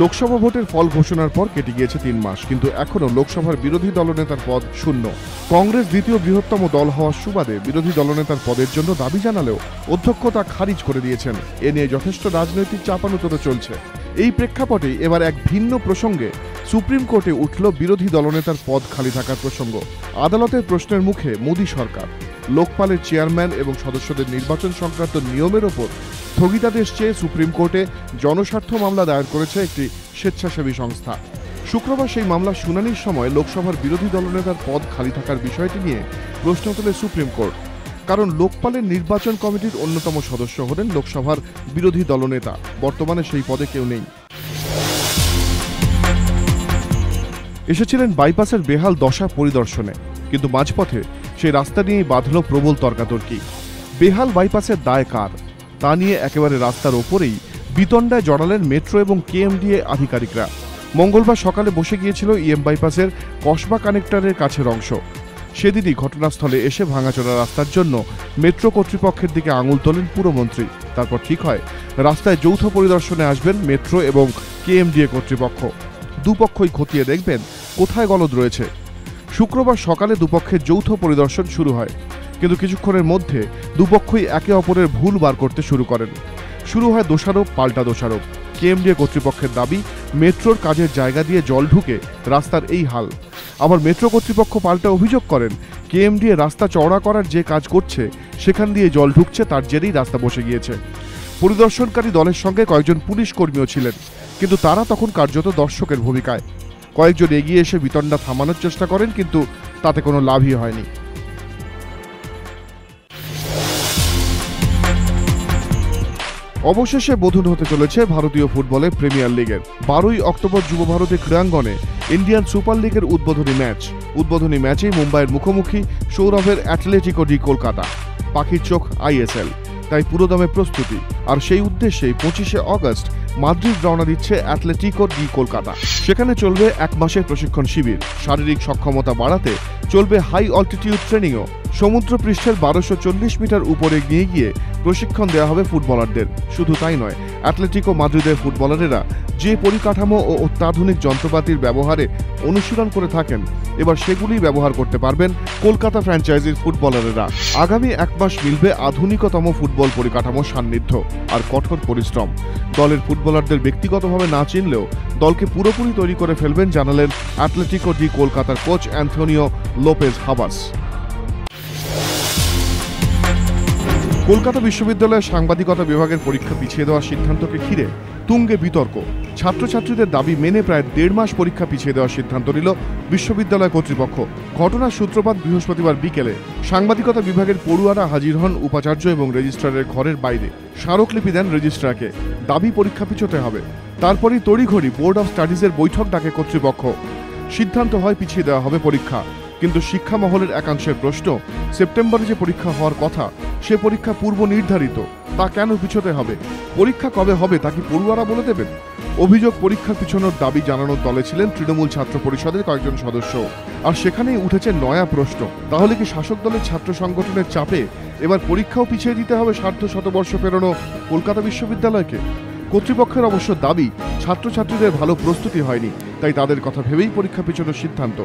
লোকসভা ভোটের ফল ঘোষণার পর কেটে গিয়েছে তিন মাস, কিন্তু এখনও লোকসভার বিরোধী দলনেতার পদ শূন্য। কংগ্রেস দ্বিতীয় বৃহত্তম দল হওয়ার সুবাদে বিরোধী দলনেতার পদের জন্য দাবি জানালেও অধ্যক্ষ তা খারিজ করে দিয়েছেন। এ নিয়ে যথেষ্ট রাজনৈতিক চাপানুতর চলছে। এই প্রেক্ষাপটে এবার এক ভিন্ন প্রসঙ্গে সুপ্রিম কোর্টে উঠল বিরোধী দলনেতার পদ খালি থাকার প্রসঙ্গ। আদালতের প্রশ্নের মুখে মোদী সরকার। লোকপালের চেয়ারম্যান এবং সদস্যদের নির্বাচন সংক্রান্ত নিয়মের ওপর স্থগিতাদেশ চেয়ে সুপ্রিম কোর্টে জনস্বার্থ মামলা দায়ের করেছে একটি স্বেচ্ছাসেবী সংস্থা। শুক্রবার সেই মামলার শুনানির সময় লোকসভার বিরোধী দলনেতার পদ খালি থাকার বিষয়টি নিয়ে প্রশ্ন তোলে সুপ্রিম কোর্ট। কারণ লোকপালের নির্বাচন কমিটির অন্যতম সদস্য হলেন লোকসভার বিরোধী দলনেতা। বর্তমানে সেই পদে কেউ নেই। এসেছিলেন বাইপাসের বেহাল দশা পরিদর্শনে। কিন্তু মাঝপথে সেই রাস্তা নিয়েই বাঁধল প্রবল তর্কাতর্কি। বেহাল বাইপাসের দায় কার? তা নিয়ে একেবারে রাস্তার ওপরেই বিতণ্ডায় জড়ালেন মেট্রো এবং কেএমডিএ আধিকারিকরা। মঙ্গলবার সকালে বসে গিয়েছিল ইএম বাইপাসের কসবা কানেক্টরের কাছের অংশ। সেদিনই ঘটনাস্থলে এসে ভাঙাচোরা রাস্তার জন্য মেট্রো কর্তৃপক্ষের দিকে আঙুল তোলেন পুরমন্ত্রী। তারপর ঠিক হয়, রাস্তায় যৌথ পরিদর্শনে আসবেন মেট্রো এবং কেএমডিএ কর্তৃপক্ষ। দুপক্ষই খতিয়ে দেখবেন কোথায় গলদ রয়েছে। শুক্রবার সকালে দুপক্ষের যৌথ পরিদর্শন শুরু হয়। কিন্তু কিছুক্ষণের মধ্যে দুপক্ষই একে অপরের ভুল বার করতে শুরু করেন। শুরু হয় দোষারোপ, পাল্টা দোষারোপ। কেএমডিএ কর্তৃপক্ষের দাবি, মেট্রোর কাজের জায়গা দিয়ে জল ঢুকে রাস্তার এই হাল। আবার মেট্রো কর্তৃপক্ষ পাল্টা অভিযোগ করেন কেএমডিএ রাস্তা চওড়া করার যে কাজ করছে, সেখান দিয়ে জল ঢুকছে, তার জেরেই রাস্তা বসে গিয়েছে। পরিদর্শনকারী দলের সঙ্গে কয়েকজন পুলিশ কর্মীও ছিলেন, কিন্তু তারা তখন কার্যত দর্শকের ভূমিকায়। কয়েকজন এগিয়ে এসে বিতণ্ডা থামানোর চেষ্টা করেন, কিন্তু তাতে কোনো লাভই হয়নি। অবশেষে বোধন হতে চলেছে ভারতীয় ফুটবলের প্রিমিয়ার লিগের। বারোই অক্টোবর যুব ভারতী ক্রীড়াঙ্গনে ইন্ডিয়ান সুপার লিগের উদ্বোধনী ম্যাচ। উদ্বোধনী ম্যাচেই মুম্বাইয়ের মুখোমুখি সৌরভের অ্যাথলেটিকো ডি কলকাতা, পাখির চোখ আইএসএল। তাই পুরোদমে প্রস্তুতি, আর সেই উদ্দেশ্যেই পঁচিশে অগস্ট মাদ্রিদ রওনা দিচ্ছে অ্যাথলেটিকো ডি কলকাতা। সেখানে চলবে এক মাসের প্রশিক্ষণ শিবির। শারীরিক সক্ষমতা বাড়াতে চলবে হাই অল্টিটিউড ট্রেনিংও সমুদ্র পৃষ্ঠের বারোশো মিটার উপরে নিয়ে গিয়ে প্রশিক্ষণ দেওয়া হবে ফুটবলারদের। শুধু তাই নয় অ্যাথলেটিকো মাদ্রিদের ফুটবলারেরা যে পরিকাঠামো ও অত্যাধুনিক যন্ত্রপাতির ব্যবহারে অনুশীলন করে থাকেন, এবার সেগুলি ব্যবহার করতে পারবেন কলকাতা ফ্র্যাঞ্চাইজির ফুটবলারেরা। আগামী এক মাস মিলবে আধুনিকতম ফুটবল পরিকাঠামোর সান্নিধ্য আর কঠোর পরিশ্রম। দলের ফুটবলারদের ব্যক্তিগতভাবে না চিনলেও দলকে পুরোপুরি তৈরি করে ফেলবেন জানালেন অ্যাথলেটিকো ডি কলকাতার coach Antonio Lopez Habas Kolkata বিশ্ববিদ্যালয়ের সাংবাদিকতা বিভাগের পরীক্ষা পিছিয়ে দেওয়ার সিদ্ধান্তকে ঘিরে তুঙ্গে বিতর্ক। ছাত্রছাত্রীদের দাবি মেনে প্রায় দেড় মাস পরীক্ষা পিছিয়ে দেওয়ার সিদ্ধান্ত নিল বিশ্ববিদ্যালয় কর্তৃপক্ষ। ঘটনার সূত্রপাত বৃহস্পতিবার বিকেলে। সাংবাদিকতা বিভাগের পড়ুয়ারা হাজির হন উপাচার্য এবং রেজিস্ট্রারের ঘরের বাইরে। স্মারকলিপি দেন রেজিস্ট্রারকে। দাবি পরীক্ষা পিছোতে হবে। তারপরই তড়িঘড়ি বোর্ড অফ স্টাডিজের বৈঠক ডাকে কর্তৃপক্ষ। সিদ্ধান্ত হয় পিছিয়ে দেওয়া হবে পরীক্ষা। কিন্তু শিক্ষা মহলের একাংশের প্রশ্ন, সেপ্টেম্বরে যে পরীক্ষা হওয়ার কথা সে পরীক্ষা পূর্ব নির্ধারিত, তা কেন পিছোতে হবে? পরীক্ষা কবে হবে তা কি পড়ুয়ারা বলে দেবেন? অভিযোগ পরীক্ষা পিছনোর দাবি জানানোর দলে ছিলেন তৃণমূল ছাত্র পরিষদের কয়েকজন সদস্য। আর সেখানেই উঠেছে নয়া প্রশ্ন, তাহলে কি শাসক দলের ছাত্র সংগঠনের চাপে এবার পরীক্ষাও পিছিয়ে দিতে হবে সার্ধ শতবর্ষ পেরোনো কলকাতা বিশ্ববিদ্যালয়কে? কর্তৃপক্ষের অবশ্য দাবি, ছাত্রছাত্রীদের ভালো প্রস্তুতি হয়নি, তাই তাদের কথা ভেবেই পরীক্ষা পিছনের সিদ্ধান্ত।